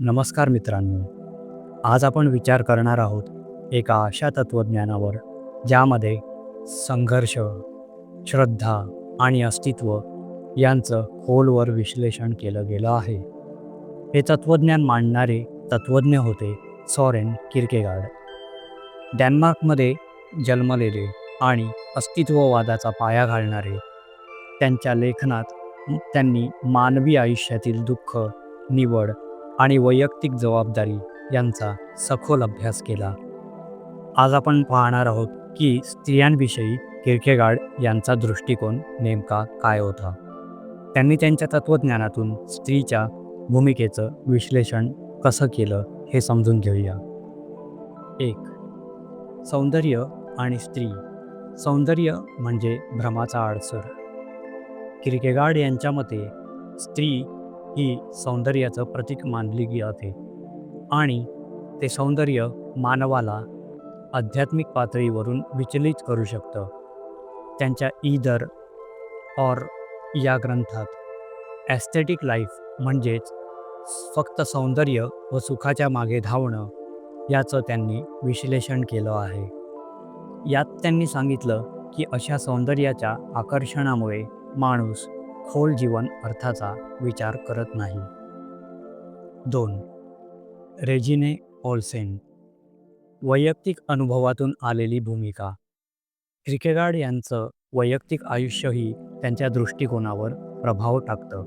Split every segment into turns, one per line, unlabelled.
नमस्कार मित्रांनो. आज आपण विचार करणार आहोत एका अशा तत्त्वज्ञानावर ज्यामध्ये संघर्ष श्रद्धा आणि अस्तित्व यांचं खोलवर विश्लेषण केलं गेलं आहे. हे तत्त्वज्ञान मांडणारे तत्त्वज्ञ होते सॉरेन किर्केगार्ड डॅनमार्कमध्ये जन्मलेले आणि अस्तित्ववादाचा पाया घालणारे त्यांच्या लेखनात त्यांनी मानवी आयुष्यातील दुःख निवड आणि वैयक्तिक जबाबदारी यांचा सखोल अभ्यास केला. आज आपण पाहणार आहोत की स्त्रियांविषयी किर्केगार्ड यांचा दृष्टिकोन नेमका काय होता? त्यांनी त्यांच्या तत्त्वज्ञानातून स्त्रीच्या भूमिकेचं विश्लेषण कसं केलं हे समजून घेऊया. एक सौंदर्य आणि स्त्री. सौंदर्य म्हणजे भ्रमाचा आडसर. किर्केगार्ड यांच्या मते स्त्री ही सौंदर्याचं प्रतीक मानली जाते आणि ते सौंदर्य मानवाला आध्यात्मिक पातळीवरून विचलित करू शकतं. त्यांच्या ईदर और या ग्रंथात ॲस्थेटिक लाईफ म्हणजेच फक्त सौंदर्य व सुखाच्या मागे धावणं याचं त्यांनी विश्लेषण केलं आहे. यात त्यांनी सांगितलं की अशा सौंदर्याच्या आकर्षणामुळे माणूस खोल जीवन अर्थाचा विचार करत नाही. दोन. रेजिने ओल्सेन. वैयक्तिक अनुभवातून आलेली भूमिका. क्रिकेगार्ड यांचं वैयक्तिक आयुष्यही त्यांच्या दृष्टिकोनावर प्रभाव टाकतं.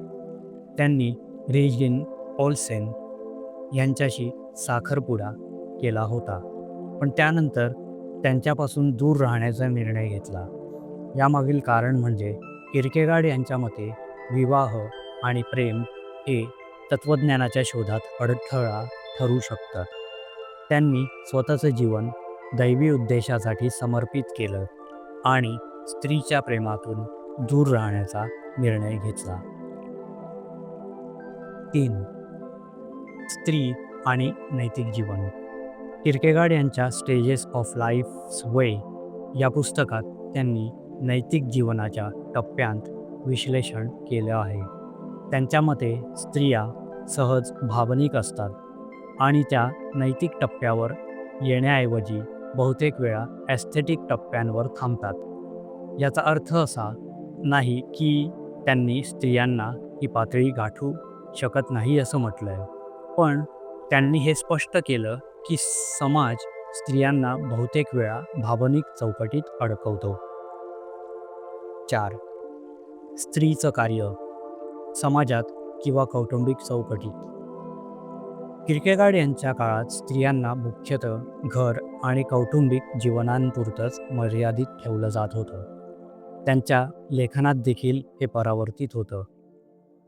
त्यांनी रेजिन ओल्सेन यांच्याशी साखरपुडा केला होता पण त्यानंतर त्यांच्यापासून दूर राहण्याचा निर्णय घेतला. यामागील कारण म्हणजे किर्केगार्ड यांच्या मते विवाह आणि प्रेम हे तत्त्वज्ञानाच्या शोधात अडथळा ठरू शकतात त्यांनी स्वतःचं जीवन दैवी उद्देशासाठी समर्पित केलं आणि स्त्रीच्या प्रेमातून दूर राहण्याचा निर्णय घेतला. तीन. स्त्री आणि नैतिक जीवन. किर्केगार्ड यांच्या स्टेजेस ऑफ लाईफ वे या पुस्तकात त्यांनी नैतिक जीवनाच्या टप्प्यांत विश्लेषण केलं आहे. त्यांच्या मते स्त्रिया सहज भावनिक असतात आणि त्या नैतिक टप्प्यावर येण्याऐवजी बहुतेक वेळा ॲस्थेटिक टप्प्यांवर थांबतात. याचा अर्थ असा नाही की त्यांनी स्त्रियांना ही पातळी गाठू शकत नाही असं म्हटलं आहे पण त्यांनी हे स्पष्ट केलं की समाज स्त्रियांना बहुतेक वेळा भावनिक चौकटीत अडकवतो. चार. स्त्रीचं कार्य समाजात किंवा कौटुंबिक चौकटीत किर्केगार्ड यांच्या काळात स्त्रियांना मुख्यतः घर आणि कौटुंबिक जीवनांपुरतंच मर्यादित ठेवलं जात होतं. त्यांच्या लेखनात देखील हे परावर्तित होतं.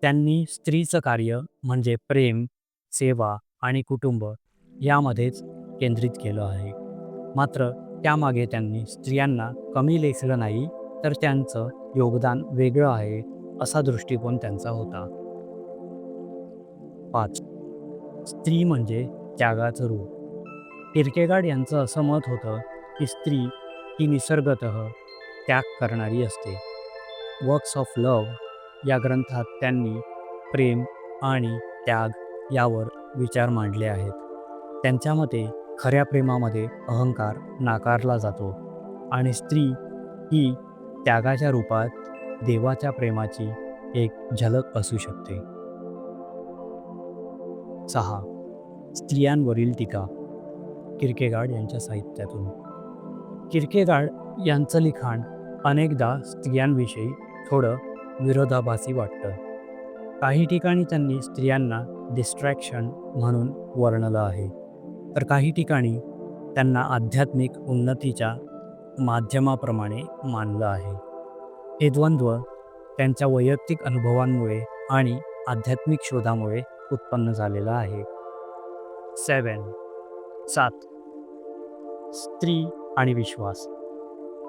त्यांनी स्त्रीचं कार्य म्हणजे प्रेम सेवा आणि कुटुंब यामध्येच केंद्रित केलं आहे. मात्र त्यामागे त्यांनी स्त्रियांना कमी लेखलं नाही तर त्यांचं योगदान वेगळं आहे असा दृष्टिकोन त्यांचा होता. पाच. स्त्री म्हणजे त्यागाचं रूप. किर्केगार्ड यांचं असं मत होतं की स्त्री ही निसर्गत त्याग करणारी असते. वर्क्स ऑफ लव या ग्रंथात त्यांनी प्रेम आणि त्याग यावर विचार मांडले आहेत. त्यांच्या मते खऱ्या प्रेमामध्ये अहंकार नाकारला जातो आणि स्त्री ही त्यागाच्या रूपात देवाच्या प्रेमाची एक झलक असू शकते. सहा. स्त्रियांवरील टीका. किर्केगार्ड यांच्या साहित्यातून. किर्केगार्ड यांचं लिखाण अनेकदा स्त्रियांविषयी थोडं विरोधाभासी वाटतं. काही ठिकाणी त्यांनी स्त्रियांना डिस्ट्रॅक्शन म्हणून वर्णलं आहे. तर काही ठिकाणी त्यांना आध्यात्मिक उन्नतीच्या माध्यमाप्रमाणे मानलं आहे. हे द्वंद्व त्यांच्या वैयक्तिक अनुभवांमुळे आणि आध्यात्मिक शोधामुळे उत्पन्न झालेलं आहे. सेवन सात. स्त्री आणि विश्वास.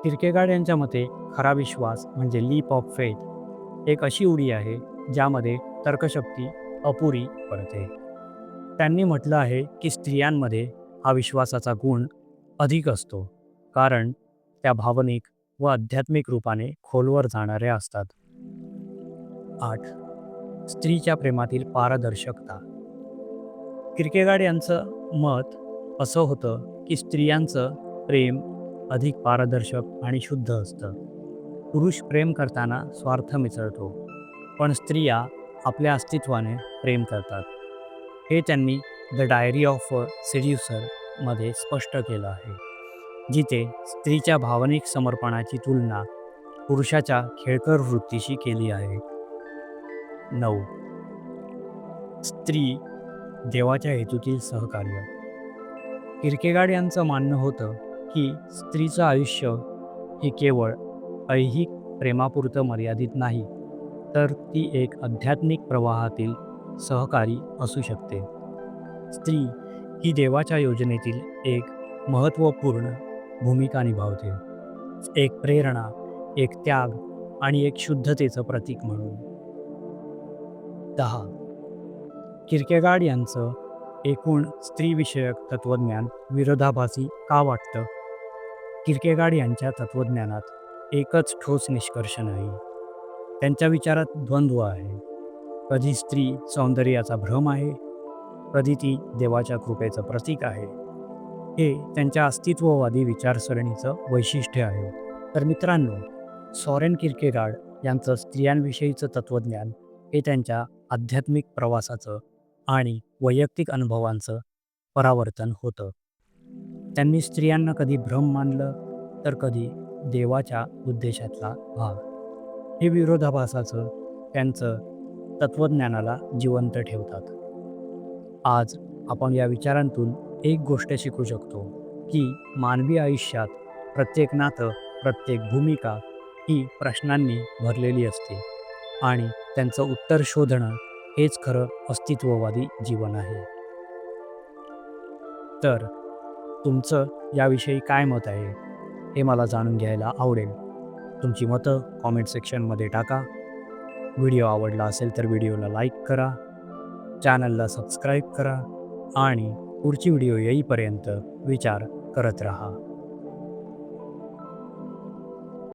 तिरकेगाड यांच्या मते खरा विश्वास म्हणजे लीप ऑफ फेथ एक अशी उडी आहे ज्यामध्ये तर्कशक्ती अपुरी पडते. त्यांनी म्हटलं आहे की स्त्रियांमध्ये हा विश्वासाचा गुण अधिक असतो. कारण त्या भावनिक व आध्यात्मिक रूपाने खोलवर जाणाऱ्या असतात. आठ. स्त्रीच्या प्रेमातील पारदर्शकता. किर्केगाड यांचं मत असं होतं की स्त्रियांचं प्रेम अधिक पारदर्शक आणि शुद्ध असतं. पुरुष प्रेम करताना स्वार्थ मिसळतो पण स्त्रिया आपल्या अस्तित्वाने प्रेम करतात. हे त्यांनी द डायरी ऑफ अ सेड्युसरमध्ये स्पष्ट केलं आहे. जिथे स्त्रीच्या भावनिक समर्पणाची तुलना पुरुषाच्या खेळकर वृत्तीशी केली आहे. नऊ. स्त्री देवाच्या हेतूतील सहकार्य. किर्केगाड यांचं मानणं होतं की स्त्रीचं आयुष्य हे केवळ ऐहिक प्रेमापुरतं मर्यादित नाही तर ती एक आध्यात्मिक प्रवाहातील सहकारी असू शकते. स्त्री ही देवाच्या योजनेतील एक महत्त्वपूर्ण भूमिका निभावते. एक प्रेरणा एक त्याग आणि एक शुद्धतेचं प्रतीक म्हणून. दहा. किर्केगाड यांचं एकूण स्त्रीविषयक तत्त्वज्ञान विरोधाभासी का वाटतं? किर्केगाड यांच्या तत्त्वज्ञानात एकच ठोस निष्कर्ष नाही. त्यांच्या विचारात द्वंद्व आहे. कधी स्त्री सौंदर्याचा भ्रम आहे कधी ती देवाच्या कृपेचं प्रतीक आहे. हे त्यांच्या अस्तित्ववादी विचारसरणीचं वैशिष्ट्य आहे. तर मित्रांनो सॉरेन किर्केगाड यांचं स्त्रियांविषयीचं तत्त्वज्ञान हे त्यांच्या आध्यात्मिक प्रवासाचं आणि वैयक्तिक अनुभवांचं परावर्तन होतं. त्यांनी स्त्रियांना कधी भ्रम मानलं तर कधी देवाच्या उद्देशातला भाग. हे विरोधाभासाचं त्यांचं तत्त्वज्ञानाला जिवंत ठेवतात. आज आपण या विचारांतून एक गोष्ट शिकू शकतो की मानवी आयुष्यात प्रत्येक नातं प्रत्येक भूमिका ही प्रश्नांनी भरलेली असते आणि त्यांचं उत्तर शोधणं हेच खरं अस्तित्ववादी जीवन आहे. तर तुमचं याविषयी काय मत आहे हे मला जाणून घ्यायला आवडेल. तुमची मतं कॉमेंट सेक्शनमध्ये टाका. व्हिडिओ आवडला असेल तर व्हिडिओला लाईक करा. चॅनलला सबस्क्राईब करा आणि पुढची व्हिडिओ येईपर्यंत विचार करत रहा.